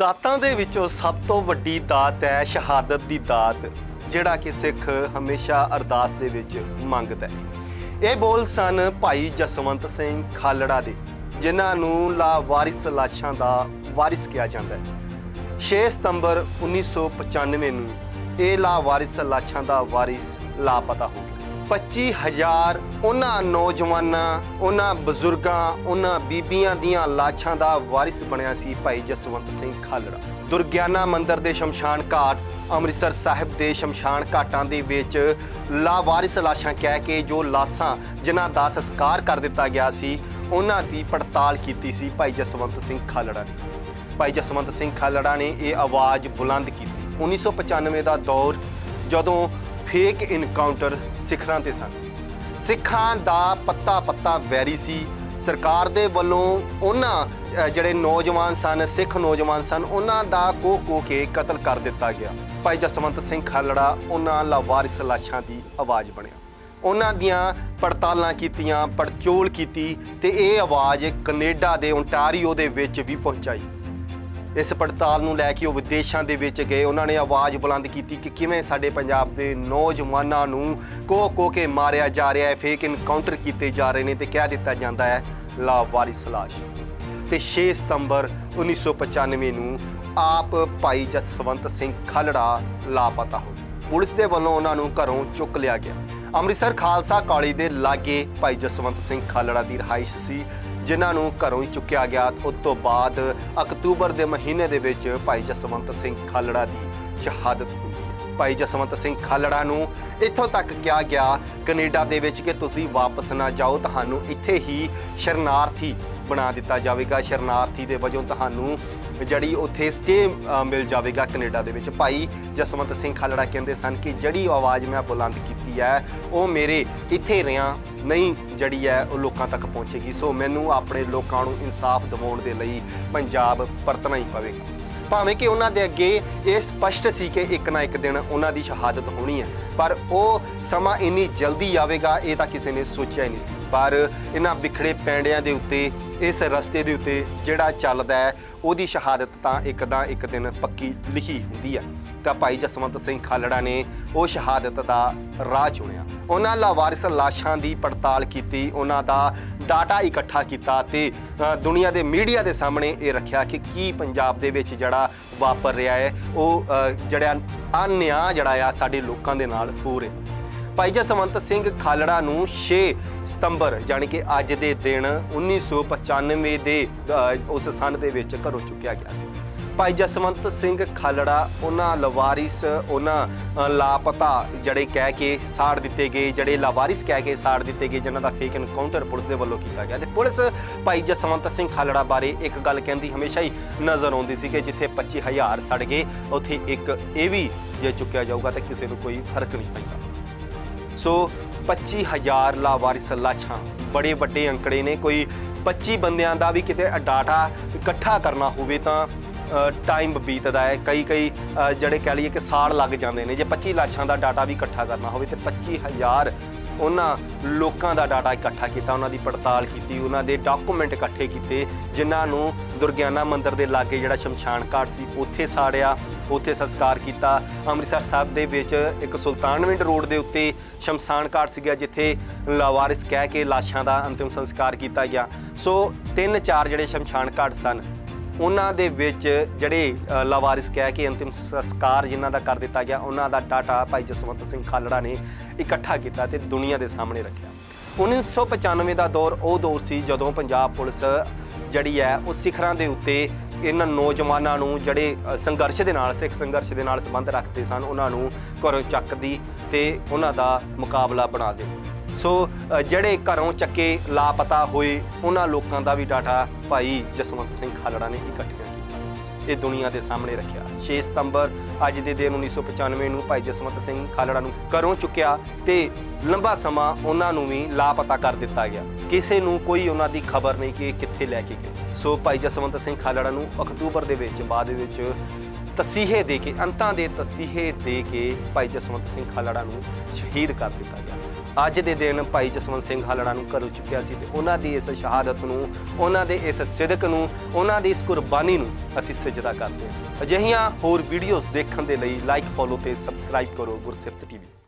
ਦਾਤਾਂ ਦੇ ਵਿੱਚੋਂ ਸਭ ਤੋਂ ਵੱਡੀ ਦਾਤ ਹੈ ਸ਼ਹਾਦਤ ਦੀ ਦਾਤ, ਜਿਹੜਾ ਕਿ ਸਿੱਖ ਹਮੇਸ਼ਾ ਅਰਦਾਸ ਦੇ ਵਿੱਚ ਮੰਗਦਾ ਹੈ। ਇਹ ਬੋਲ ਸਨ ਭਾਈ ਜਸਵੰਤ ਸਿੰਘ ਖਾਲੜਾ ਦੇ, ਜਿਨ੍ਹਾਂ ਨੂੰ ਲਾ ਵਾਰਿਸ ਲਾਸ਼ਾਂ ਦਾ ਵਾਰਿਸ ਕਿਹਾ ਜਾਂਦਾ ਹੈ। 6 ਸਤੰਬਰ 1995 ਨੂੰ ਇਹ ਲਾਵਾਰਿਸ ਲਾਸ਼ਾਂ ਦਾ ਵਾਰਿਸ ਲਾਪਤਾ ਹੋ ਗਿਆ। 25000 ਉਹਨਾਂ ਨੌਜਵਾਨਾਂ, ਉਹਨਾਂ ਬਜ਼ੁਰਗਾਂ, ਉਹਨਾਂ ਬੀਬੀਆਂ ਦੀਆਂ ਲਾਸ਼ਾਂ ਦਾ ਵਾਰਿਸ ਬਣਿਆ ਸੀ ਭਾਈ ਜਸਵੰਤ ਸਿੰਘ ਖਾਲੜਾ। ਦੁਰਗਿਆਨਾ ਮੰਦਿਰ ਦੇ ਸ਼ਮਸ਼ਾਨ ਘਾਟ, ਅੰਮ੍ਰਿਤਸਰ ਸਾਹਿਬ ਦੇ ਸ਼ਮਸ਼ਾਨ ਘਾਟਾਂ ਦੇ ਵਿੱਚ ਲਾਵਾਰਿਸ ਲਾਸ਼ਾਂ ਕਹਿ ਕੇ ਜੋ ਲਾਸ਼ਾਂ ਜਿਨ੍ਹਾਂ ਦਾ ਸੰਸਕਾਰ ਕਰ ਦਿੱਤਾ ਗਿਆ ਸੀ, ਉਹਨਾਂ ਦੀ ਪੜਤਾਲ ਕੀਤੀ ਸੀ ਭਾਈ ਜਸਵੰਤ ਸਿੰਘ ਖਾਲੜਾ ਨੇ। ਭਾਈ ਜਸਵੰਤ ਸਿੰਘ ਖਾਲੜਾ ਨੇ ਇਹ ਆਵਾਜ਼ ਬੁਲੰਦ ਕੀਤੀ। 1995 ਦਾ ਦੌਰ ਜਦੋਂ ਫੇਕ ਇਨਕਾਊਂਟਰ ਸਿਖਰਾਂ ਤੇ ਸਨ। ਸਿੱਖਾਂ ਦਾ ਪੱਤਾ ਪੱਤਾ ਵੈਰੀ ਸੀ। ਸਰਕਾਰ ਦੇ ਵੱਲੋਂ ਉਹਨਾਂ ਜਿਹੜੇ ਨੌਜਵਾਨ ਸਨ, ਸਿੱਖ ਨੌਜਵਾਨ ਸਨ, ਉਹਨਾਂ ਦਾ ਕੋ ਕੋਹ ਕੇ ਕਤਲ ਕਰ ਦਿੱਤਾ ਗਿਆ। ਭਾਈ ਜਸਵੰਤ ਸਿੰਘ ਖਾਲੜਾ, ਉਹਨਾਂ ਲਾਵਾਰਿਸ ਲਾਸ਼ਾਂ ਦੀ ਆਵਾਜ਼ ਬਣਿਆ। ਉਹਨਾਂ ਦੀਆਂ ਪੜਤਾਲਾਂ ਕੀਤੀਆਂ, ਪੜਚੋਲ ਕੀਤੀ ਤੇ ਇਹ ਆਵਾਜ਼ ਕੈਨੇਡਾ ਦੇ ਓਨਟਾਰੀਓ ਦੇ ਵਿੱਚ ਵੀ ਪਹੁੰਚਾਈ। ਇਸ ਪੜਤਾਲ ਨੂੰ ਲੈ ਕੇ ਉਹ ਵਿਦੇਸ਼ਾਂ ਦੇ ਵਿੱਚ ਗਏ। ਉਹਨਾਂ ਨੇ ਆਵਾਜ਼ ਬੁਲੰਦ ਕੀਤੀ ਕਿ ਕਿਵੇਂ ਸਾਡੇ ਪੰਜਾਬ ਦੇ ਨੌਜਵਾਨਾਂ ਨੂੰ ਕੋ ਕੋ ਕੇ ਮਾਰਿਆ ਜਾ ਰਿਹਾ ਹੈ ਫੇਕ ਇਨਕਾਊਂਟਰ ਕੀਤੇ ਜਾ ਰਹੇ ਨੇ ਤੇ ਕਹਿ ਦਿੱਤਾ ਜਾਂਦਾ ਹੈ ਲਾਵਾਰਿਸ ਲਾਸ਼ ਤੇ 6 ਸਤੰਬਰ 1995 ਨੂੰ ਆਪ ਭਾਈ ਜਸਵੰਤ ਸਿੰਘ ਖਾਲੜਾ ਲਾਪਤਾ ਹੋ ਪੁਲਿਸ ਦੇ ਵੱਲੋਂ ਉਹਨਾਂ ਨੂੰ ਘਰੋਂ ਚੁੱਕ ਲਿਆ ਗਿਆ। ਅੰਮ੍ਰਿਤਸਰ ਖਾਲਸਾ ਕਾਲਜ ਦੇ ਲਾਗੇ ਭਾਈ ਜਸਵੰਤ ਸਿੰਘ ਖਾਲੜਾ ਦੀ ਰਹਾਇਸ਼ ਸੀ। ਜਿਨ੍ਹਾਂ ਨੂੰ ਘਰੋਂ ਹੀ ਚੁੱਕਿਆ ਗਿਆ ਉਸ ਤੋਂ ਬਾਅਦ ਅਕਤੂਬਰ ਦੇ ਮਹੀਨੇ ਦੇ ਵਿੱਚ ਭਾਈ ਜਸਵੰਤ ਸਿੰਘ ਖਾਲੜਾ ਦੀ ਸ਼ਹਾਦਤ ਹੋਈ। ਭਾਈ ਜਸਵੰਤ ਸਿੰਘ ਖਾਲੜਾ ਨੂੰ ਇੱਥੋਂ ਤੱਕ ਕਿਹਾ ਗਿਆ, ਕੈਨੇਡਾ ਦੇ ਵਿੱਚ ਕਿ ਤੁਸੀਂ ਵਾਪਸ ਨਾ ਜਾਓ, ਤੁਹਾਨੂੰ ਇੱਥੇ ਹੀ ਸ਼ਰਨਾਰਥੀ ਬਣਾ ਦਿੱਤਾ ਜਾਵੇਗਾ। ਸ਼ਰਨਾਰਥੀ ਦੇ ਵਜੋਂ ਤੁਹਾਨੂੰ ਜਿਹੜੀ ਉੱਥੇ ਸਟੇ ਮਿਲ ਜਾਵੇਗਾ ਕੈਨੇਡਾ ਦੇ ਵਿੱਚ। ਭਾਈ ਜਸਵੰਤ ਸਿੰਘ ਖਾਲੜਾ ਕਹਿੰਦੇ ਸਨ ਕਿ ਜਿਹੜੀ ਆਵਾਜ਼ ਮੈਂ ਬੁਲੰਦ ਕੀਤੀ ਹੈ, ਉਹ ਮੇਰੇ ਇੱਥੇ ਰਿਆਂ ਨਹੀਂ ਜਿਹੜੀ ਹੈ, ਉਹ ਲੋਕਾਂ ਤੱਕ ਪਹੁੰਚੇਗੀ। ਸੋ ਮੈਨੂੰ ਆਪਣੇ ਲੋਕਾਂ ਨੂੰ ਇਨਸਾਫ ਦਿਵਾਉਣ ਦੇ ਲਈ ਪੰਜਾਬ ਪਰਤਣਾ ਹੀ ਪਵੇਗਾ। ਭਾਵੇਂ ਕਿ ਉਹਨਾਂ ਦੇ ਅੱਗੇ ਇਹ ਸਪਸ਼ਟ ਸੀ ਕਿ ਇੱਕ ਨਾ ਇੱਕ ਦਿਨ ਉਹਨਾਂ ਦੀ ਸ਼ਹਾਦਤ ਹੋਣੀ ਹੈ, ਪਰ ਉਹ ਸਮਾਂ ਇੰਨੀ ਜਲਦੀ ਆਵੇਗਾ, ਇਹ ਤਾਂ ਕਿਸੇ ਨੇ ਸੋਚਿਆ ਹੀ ਨਹੀਂ ਸੀ। ਪਰ ਇਹਨਾਂ ਵਿਖੜੇ ਪੈਂਡਿਆਂ ਦੇ ਉੱਤੇ, ਇਸ ਰਸਤੇ ਦੇ ਉੱਤੇ ਜਿਹੜਾ ਚੱਲਦਾ ਹੈ, ਉਹਦੀ ਸ਼ਹਾਦਤ ਤਾਂ ਇੱਕ ਦਾ ਇੱਕ ਦਿਨ ਪੱਕੀ ਲਿਖੀ ਹੁੰਦੀ ਹੈ। ਤਾਂ ਭਾਈ ਜਸਵੰਤ ਸਿੰਘ ਖਾਲੜਾ ਨੇ ਉਹ ਸ਼ਹਾਦਤ ਦਾ ਰਾਹ ਚੁਣਿਆ। ਉਹਨਾਂ ਲਾਵਾਰਿਸ ਲਾਸ਼ਾਂ ਦੀ ਪੜਤਾਲ ਕੀਤੀ, ਉਹਨਾਂ ਦਾ ਡਾਟਾ ਇਕੱਠਾ ਕੀਤਾ ਤੇ ਦੁਨੀਆ ਦੇ ਮੀਡੀਆ ਦੇ ਸਾਹਮਣੇ ਇਹ ਰੱਖਿਆ ਕਿ ਕੀ ਪੰਜਾਬ ਦੇ ਵਿੱਚ ਜਿਹੜਾ ਵਾਪਰ ਰਿਹਾ ਹੈ, ਉਹ ਜਿਹੜਾ ਅਨਿਆਂ ਜਿਹੜਾ ਆ ਸਾਡੇ ਲੋਕਾਂ ਦੇ ਨਾਲ ਹੋ ਰਿਹਾ। ਭਾਈ ਜਸਵੰਤ ਸਿੰਘ ਖਾਲੜਾ ਨੂੰ 6 ਸਤੰਬਰ ਯਾਨੀ ਕਿ ਅੱਜ ਦੇ ਦਿਨ 1995 ਦੇ ਉਸ ਸੰਨ ਦੇ ਵਿੱਚ ਘਰੋਂ ਚੁੱਕਿਆ ਗਿਆ ਸੀ। ਭਾਈ ਜਸਵੰਤ ਸਿੰਘ ਖਾਲੜਾ, ਉਹਨਾਂ ਲਵਾਰਿਸ, ਉਹਨਾਂ ਲਾਪਤਾ ਜਿਹੜੇ ਕਹਿ ਕੇ ਸਾੜ ਦਿੱਤੇ ਗਏ, ਜਿਹੜੇ ਲਾਵਾਰਿਸ ਕਹਿ ਕੇ ਸਾੜ ਦਿੱਤੇ ਗਏ, ਜਿਨ੍ਹਾਂ ਦਾ ਫੇਕ ਐਨਕਾਊਂਟਰ ਪੁਲਿਸ ਦੇ ਵੱਲੋਂ ਕੀਤਾ ਗਿਆ। ਤੇ ਪੁਲਿਸ ਭਾਈ ਜਸਵੰਤ ਸਿੰਘ ਖਾਲੜਾ ਬਾਰੇ ਇੱਕ ਗੱਲ ਕਹਿੰਦੀ ਹਮੇਸ਼ਾ ਹੀ ਨਜ਼ਰ ਆਉਂਦੀ ਸੀ ਕਿ ਜਿੱਥੇ 25000 ਸੜ ਗਏ, ਉੱਥੇ ਇੱਕ ਇਹ ਵੀ ਜੇ ਚੁੱਕਿਆ ਜਾਊਗਾ ਤਾਂ ਕਿਸੇ ਨੂੰ ਕੋਈ ਫ਼ਰਕ ਨਹੀਂ ਪੈਂਦਾ। ਸੋ 25000 ਲਾਵਾਰਿਸ ਲਾਛਾਂ, ਬੜੇ ਵੱਡੇ ਅੰਕੜੇ ਨੇ, ਕੋਈ 25 ਬੰਦਿਆਂ ਦਾ ਵੀ ਕਿਤੇ ਡਾਟਾ ਇਕੱਠਾ ਕਰਨਾ ਹੋਵੇ ਤਾਂ ਟਾਈਮ ਬੀਤਦਾ ਹੈ। ਕਈ ਕਈ ਜਿਹੜੇ ਕਹਿ ਲਈਏ ਕਿ ਸਾੜ ਲੱਗ ਜਾਂਦੇ ਨੇ। ਜੇ 25 ਲਾਸ਼ਾਂ ਦਾ ਡਾਟਾ ਵੀ ਇਕੱਠਾ ਕਰਨਾ ਹੋਵੇ ਤੇ 25000 ਉਹਨਾਂ ਲੋਕਾਂ ਦਾ ਡਾਟਾ ਇਕੱਠਾ ਕੀਤਾ, ਉਹਨਾਂ ਦੀ ਪੜਤਾਲ ਕੀਤੀ, ਉਹਨਾਂ ਦੇ ਡਾਕੂਮੈਂਟ ਇਕੱਠੇ ਕੀਤੇ, ਜਿਨ੍ਹਾਂ ਨੂੰ ਦੁਰਗਿਆਨਾ ਮੰਦਿਰ ਦੇ ਲਾਗੇ ਜਿਹੜਾ ਸ਼ਮਸ਼ਾਨ ਘਾਟ ਸੀ, ਉੱਥੇ ਸਾੜਿਆ, ਉੱਥੇ ਸੰਸਕਾਰ ਕੀਤਾ। ਅੰਮ੍ਰਿਤਸਰ ਸਾਹਿਬ ਦੇ ਵਿੱਚ ਇੱਕ ਸੁਲਤਾਨਵਿੰਡ ਰੋਡ ਦੇ ਉੱਤੇ ਸ਼ਮਸ਼ਾਨ ਘਾਟ ਸੀਗਾ, ਜਿੱਥੇ ਲਾਵਾਰਿਸ ਕਹਿ ਕੇ ਲਾਸ਼ਾਂ ਦਾ ਅੰਤਿਮ ਸੰਸਕਾਰ ਕੀਤਾ ਗਿਆ। ਸੋ ਤਿੰਨ ਚਾਰ ਜਿਹੜੇ ਸ਼ਮਸ਼ਾਨ ਘਾਟ ਸਨ ਉਹਨਾਂ ਦੇ ਵਿੱਚ ਜਿਹੜੇ ਅ, ਲਾਵਾਰਿਸ ਕਹਿ ਕੇ ਅੰਤਿਮ ਸੰਸਕਾਰ ਜਿਨ੍ਹਾਂ ਦਾ ਕਰ ਦਿੱਤਾ ਗਿਆ ਉਹਨਾਂ ਦਾ ਡਾਟਾ ਭਾਈ ਜਸਵੰਤ ਸਿੰਘ ਖਾਲੜਾ ਨੇ ਇਕੱਠਾ ਕੀਤਾ ਤੇ ਦੁਨੀਆ ਦੇ ਸਾਹਮਣੇ ਰੱਖਿਆ। 1995 ਦਾ ਦੌਰ ਉਹ ਦੌਰ ਸੀ ਜਦੋਂ ਪੰਜਾਬ ਪੁਲਿਸ ਜਿਹੜੀ ਹੈ ਉਹ ਸਿਖਰਾਂ ਦੇ ਉੱਤੇ ਇਹਨਾਂ ਨੌਜਵਾਨਾਂ ਨੂੰ ਜਿਹੜੇ ਸੰਘਰਸ਼ ਦੇ ਨਾਲ ਸਿੱਖ ਸੰਘਰਸ਼ ਦੇ ਨਾਲ ਸੰਬੰਧ ਰੱਖਦੇ ਸਨ ਉਹਨਾਂ ਨੂੰ ਘਰੋਂ ਚੱਕਦੀ ਤੇ ਉਹਨਾਂ ਦਾ ਮੁਕਾਬਲਾ ਬਣਾ ਦਿੰਦੀ ਸੋ ਜਿਹੜੇ ਘਰੋਂ ਚੱਕੇ ਲਾਪਤਾ ਹੋਏ ਉਹਨਾਂ ਲੋਕਾਂ ਦਾ ਵੀ ਡਾਟਾ ਭਾਈ ਜਸਵੰਤ ਸਿੰਘ ਖਾਲੜਾ ਨੇ ਇਕੱਠਿਆ ਕੀਤਾ। ਇਹ ਦੁਨੀਆ ਦੇ ਸਾਹਮਣੇ ਰੱਖਿਆ। 6 ਸਤੰਬਰ, ਅੱਜ ਦੇ ਦਿਨ 1995 ਨੂੰ ਭਾਈ ਜਸਵੰਤ ਸਿੰਘ ਖਾਲੜਾ ਨੂੰ ਘਰੋਂ ਚੁੱਕਿਆ ਤੇ ਲੰਬਾ ਸਮਾਂ ਉਹਨਾਂ ਨੂੰ ਵੀ ਲਾਪਤਾ ਕਰ ਦਿੱਤਾ ਗਿਆ। ਕਿਸੇ ਨੂੰ ਕੋਈ ਉਹਨਾਂ ਦੀ ਖਬਰ ਨਹੀਂ ਕਿ ਕਿੱਥੇ ਲੈ ਕੇ ਗਏ। ਸੋ, ਭਾਈ ਜਸਵੰਤ ਸਿੰਘ ਖਾਲੜਾ ਨੂੰ ਅਕਤੂਬਰ ਦੇ ਵਿੱਚ, ਬਾਅਦ ਵਿੱਚ ਤਸੀਹੇ ਦੇ ਕੇ, ਅੰਤਾਂ ਦੇ ਤਸੀਹੇ ਦੇ ਕੇ ਭਾਈ ਜਸਵੰਤ ਸਿੰਘ ਖਾਲੜਾ ਨੂੰ ਸ਼ਹੀਦ ਕਰ ਦਿੱਤਾ ਗਿਆ। ਅੱਜ ਦੇ ਦਿਨ ਭਾਈ ਜਸਵੰਤ ਸਿੰਘ ਹਾਲੜਾ ਨੂੰ ਘਰੋਂ ਚੁੱਕਿਆ ਸੀ ਤੇ ਉਹਨਾਂ ਦੀ ਇਸ ਸ਼ਹਾਦਤ ਨੂੰ, ਉਹਨਾਂ ਦੇ ਇਸ ਸਿਦਕ ਨੂੰ, ਉਹਨਾਂ ਦੀ ਇਸ ਕੁਰਬਾਨੀ ਨੂੰ ਅਸੀਂ ਸਜਦਾ ਕਰਦੇ ਹਾਂ। ਅਜਿਹੀਆਂ ਹੋਰ ਵੀਡੀਓਜ਼ ਦੇਖਣ ਦੇ ਲਈ ਲਾਈਕ ਫੋਲੋ ਤੇ ਸਬਸਕ੍ਰਾਈਬ ਕਰੋ ਗੁਰਸਿਫਤ ਟੀਵੀ।